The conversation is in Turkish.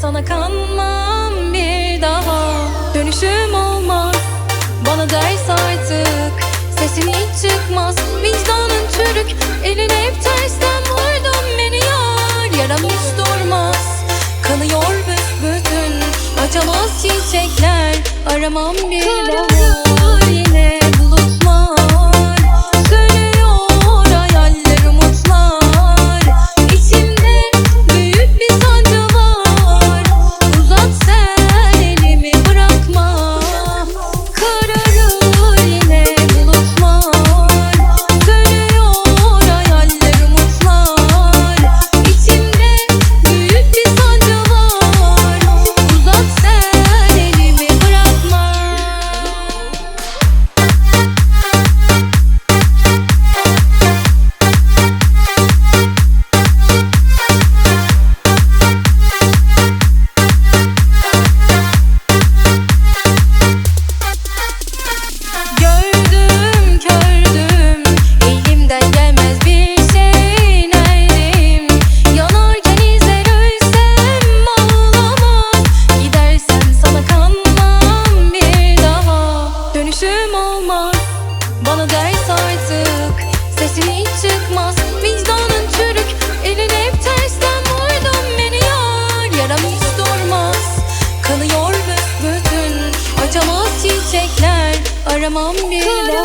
sana kanmam bir daha. Dönüşüm olmaz. Bana ders artık. Sesin hiç çıkmaz. Vicdanın çürük. Elin hep tersten vurdun beni yar. Yaram hiç durmaz. Kanıyor büsbütün. Açamaz çiçekler. Aramam bir daha bana ders artık. Sesin hiç çıkmaz. Vicdanın çürük. Elin hep tersten vurdun beni yar. Yaram durmaz. Kanıyor büsbütün Açamaz çiçekler. Aramam bir